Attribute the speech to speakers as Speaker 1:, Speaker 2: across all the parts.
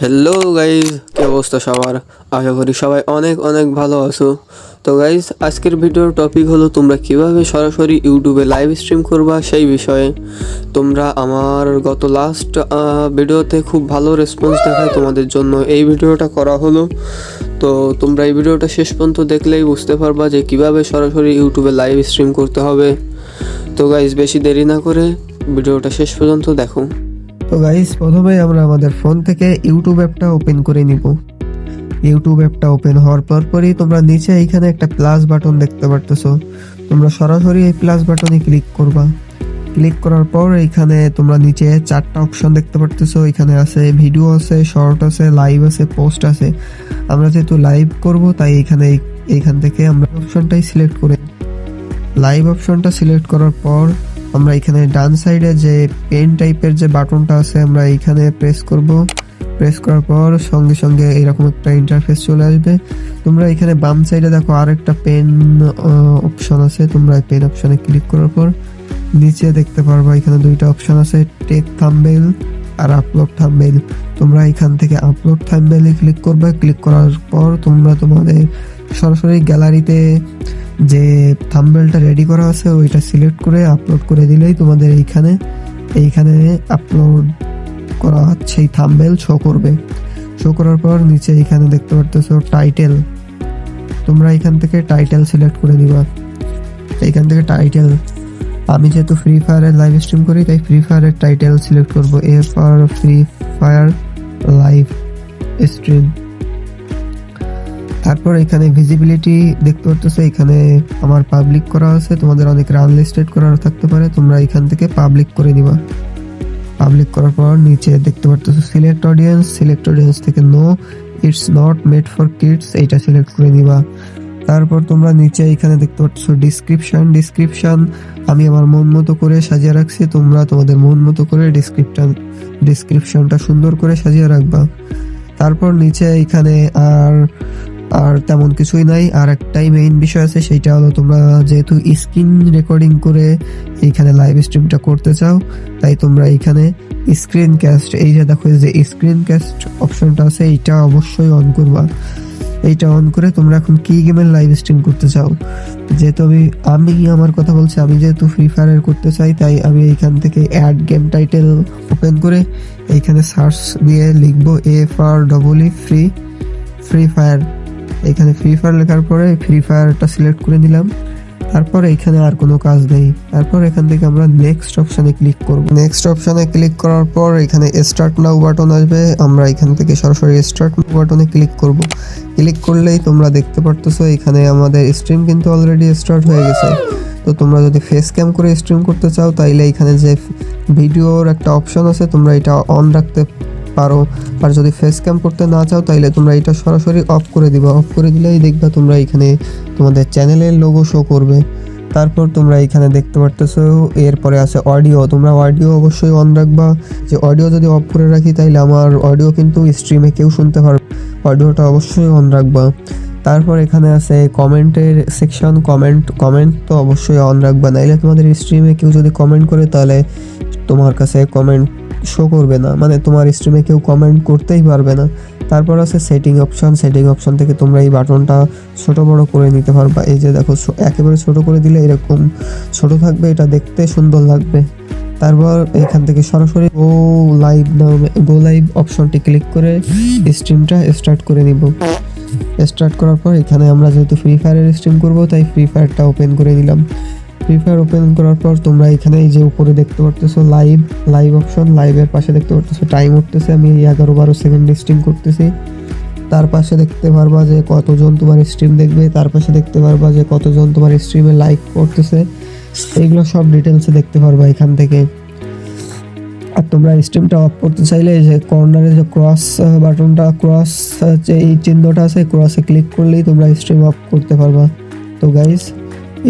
Speaker 1: Hello guys কি অবস্থা সবার? আশা করি সবাই অনেক অনেক ভালো আছো। তো গাইজ আজকের ভিডিওর টপিক হলো তোমরা কীভাবে সরাসরি ইউটিউবে লাইভ স্ট্রিম করবা সেই বিষয়ে। তোমরা আমার গত লাস্ট ভিডিওতে খুব ভালো রেসপন্স দেখায় তোমাদের জন্য। এই ভিডিওটা করা হলো। তো, তোমরা এই ভিডিওটা শেষ পর্যন্ত দেখলেই বুঝতে পারবা যে কীভাবে সরাসরি ইউটিউবে লাইভ স্ট্রিম করতে হবে। তো গাইজ বেশি দেরি না করে ভিডিওটা শেষ পর্যন্ত দেখো।
Speaker 2: তো গাইস প্রথমে আমরা আমাদের ফোন থেকে ইউটিউব অ্যাপটা ওপেন করে নিব। ইউটিউব অ্যাপটা ওপেন হওয়ার পর পরই তোমরা নিচে এইখানে একটা প্লাস বাটন দেখতে পারতেছো। তোমরা সরাসরি এই প্লাস বাটনে ক্লিক করবা। ক্লিক করার পর এইখানে তোমরা নিচে চারটা অপশন দেখতে পারতেছো। এখানে আছে ভিডিও আছে শর্ট আছে লাইভ আছে পোস্ট আছে। আমরা যেহেতু লাইভ করব, তাই এখানে এইখান থেকে আমরা অপশনটাই সিলেক্ট করে লাইভ অপশনটা সিলেক্ট করার পর আমরা এখানে ডান সাইডে যে পেন টাইপের যে বাটনটা আছে, আমরা এইখানে প্রেস করব। প্রেস করার পর সঙ্গে সঙ্গে এরকম একটা ইন্টারফেস চলে আসবে। তোমরা এখানে বাম সাইডে দেখো আরেকটা পেন অপশন আছে। তোমরা পেন অপশনে ক্লিক করার পর নিচে দেখতে পারবা এখানে দুইটা অপশন আছে টেক থাম্বনেল আর আপলোড থাম্বনেল তোমরা এখান থেকে আপলোড থাম্বনেলে ক্লিক করবে। ক্লিক করার পর তোমরা তোমাদের সরাসরি গ্যালারিতে যে থাম্বেলটা রেডি করা আছে, ওইটা সিলেক্ট করে আপলোড করে দিলেই তোমাদের এইখানে এইখানে আপলোড করা সেই থাম্বেল শো করবে। শো করার পর নিচে এইখানে দেখতে পারতেছো টাইটেল তোমরা এখান থেকে টাইটেল সিলেক্ট করে দিবা এইখান থেকে টাইটেল আমি যেহেতু ফ্রি ফায়ারের লাইভ স্ট্রিম করি, তাই ফ্রি ফায়ারের টাইটেল সিলেক্ট করব। A for free fire live stream তারপর এখানে ভিজিবিলিটি দেখতে পারতেছো, এখানে আমার পাবলিক করা আছে, তোমাদের অনেক আনলিস্টেড করা থাকতে পারে, তোমরা এখান থেকে পাবলিক করে দিবা পাবলিক করার পর নিচে দেখতে পারতেছো সিলেক্ট অডিয়েন্স সিলেক্ট অডিয়েন্স থেকে no it's not made for kids এইটা সিলেক্ট করে দিবা তারপর তোমরা নিচে এখানে দেখতে পাচ্ছ ডিসক্রিপশন ডিসক্রিপশন আমি আমার মন মতো করে সাজিয়ে রাখছি, তোমরা তোমাদের মন মতো করে ডিসক্রিপশন ডিসক্রিপশনটা সুন্দর করে সাজিয়ে রাখবা। তারপর নিচে এখানে আর আর তেমন কিছুই নাই। আর একটাই মেইন বিষয় আছে, সেটা হলো তোমরা যেহেতু স্ক্রিন রেকর্ডিং করে এইখানে লাইভ স্ট্রিমটা করতে চাও, তাই তোমরা এইখানে স্ক্রিন ক্যাস্ট এই যে দেখো যে স্ক্রিন ক্যাস্ট অপশনটা আছে, এইটা অবশ্যই অন করবা। এইটা অন করে তোমরা এখন কি গেমের লাইভ স্ট্রিম করতে চাও? যেহেতু আমি আমি আমার কথা বলছি, আমি যেহেতু ফ্রি ফায়ারের করতে চাই, তাই আমি এইখান থেকে অ্যাড গেম টাইটেল ওপেন করে এইখানে সার্চ দিয়ে লিখব F R double E free free fire এখানে ফ্রি ফায়ার লেখার পরে ফ্রি ফায়ারটা সিলেক্ট করে নিলাম তারপর এখানে আর কোনো কাজ নেই। তারপর এখান থেকে আমরা নেক্সট অপশানে ক্লিক করব। নেক্সট অপশানে ক্লিক করার পর এখানে স্টার্ট নাও বাটন আসবে। আমরা এখান থেকে সরাসরি স্টার্ট নাও বাটনে ক্লিক করব। ক্লিক করলেই তোমরা দেখতে পারতেছো এখানে আমাদের স্ট্রিম কিন্তু অলরেডি স্টার্ট হয়ে গেছে। তো তোমরা যদি ফেস ক্যাম করে স্ট্রিম করতে চাও, তাইলে এখানে যে ভিডিওর একটা অপশন আছে, তোমরা এটা অন রাখতে পারো। আর যদি ফেস ক্যাম করতে না চাও তাহলে তোমরা এটা সরাসরি অফ করে দিবা। অফ করে দিলেই দেখবা তোমরা এখানে তোমাদের চ্যানেলের লোগো শো করবে। তারপর তোমরা এখানে দেখতে পারতেছো, এরপরে আছে অডিও তোমরা অডিও অবশ্যই অন রাখবা। যে অডিও যদি অফ করে রাখি তাহলে আমার অডিও কিন্তু স্ট্রিমে কেউ শুনতে পারবে অডিওটা অবশ্যই অন রাখবা। তারপর এখানে আছে কমেন্টের সেকশন কমেন্ট কমেন্ট তো অবশ্যই অন রাখবা। নাইলে তোমাদের স্ট্রিমে কেউ যদি কমেন্ট করে, তাহলে তোমার কাছে কমেন্ট শো করবে না। মানে তোমার স্ট্রিমে কেউ কমেন্ট করতেই পারবে না। তারপর আছে সেটিং অপশন সেটিং অপশন থেকে তোমরা এই বাটনটা ছোট বড় করে নিতে পারবা। এই যে দেখো একেবারে ছোট করে দিলে এরকম ছোট থাকবে, এটা দেখতে সুন্দর লাগবে। তারপর এখান থেকে সরাসরি গো লাইভ নামে গো লাইভ অপশনটি ক্লিক করে স্ট্রিমটা স্টার্ট করে নিব। স্টার্ট করার পর এখানে আমরা যেহেতু ফ্রি ফায়ারের স্ট্রিম করব, তাই ফ্রি ফায়ারটা ওপেন করে দিলাম। ফ্রি ফায়ার ওপেন করার পর তোমরা এখানে এই যে উপরে দেখতে পারতেছো লাইভ লাইভ অপশন লাইভের পাশে দেখতে পারতেছো টাইম উঠতেছে। আমি এগারো বারো সেকেন্ডে স্ট্রিম করতেছি। তার পাশে দেখতে পারবা যে কতজন তোমার স্ট্রিম দেখবে, তার পাশে দেখতে পারবা যে কতজন তোমার স্ট্রিমে লাইক করতেছে। এইগুলো সব ডিটেলসে দেখতে পারবা এখান থেকে। আর তোমরা স্ট্রিমটা অফ করতে চাইলে যে কর্নারে যে ক্রস বাটনটা ক্রস যে এই চিহ্নটা আছে ক্রসে ক্লিক করলেই তোমরা স্ট্রিম অফ করতে পারবা। তো গাইস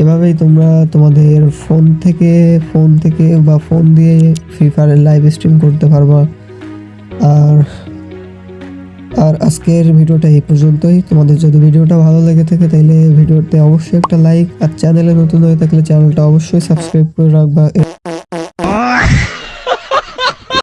Speaker 2: এভাবেই তোমরা তোমাদের ফোন থেকে ফোন থেকে বা ফোন দিয়ে ফ্রি ফায়ারের লাইভ স্ট্রিম করতে পারবা। আর আর আজকের ভিডিওটা এই পর্যন্তই। তোমাদের যদি ভিডিওটা ভালো লেগে থাকে তাহলে ভিডিওতে অবশ্যই একটা লাইক আর চ্যানেলে নতুন হয়ে থাকলে চ্যানেলটা অবশ্যই সাবস্ক্রাইব করে রাখবা।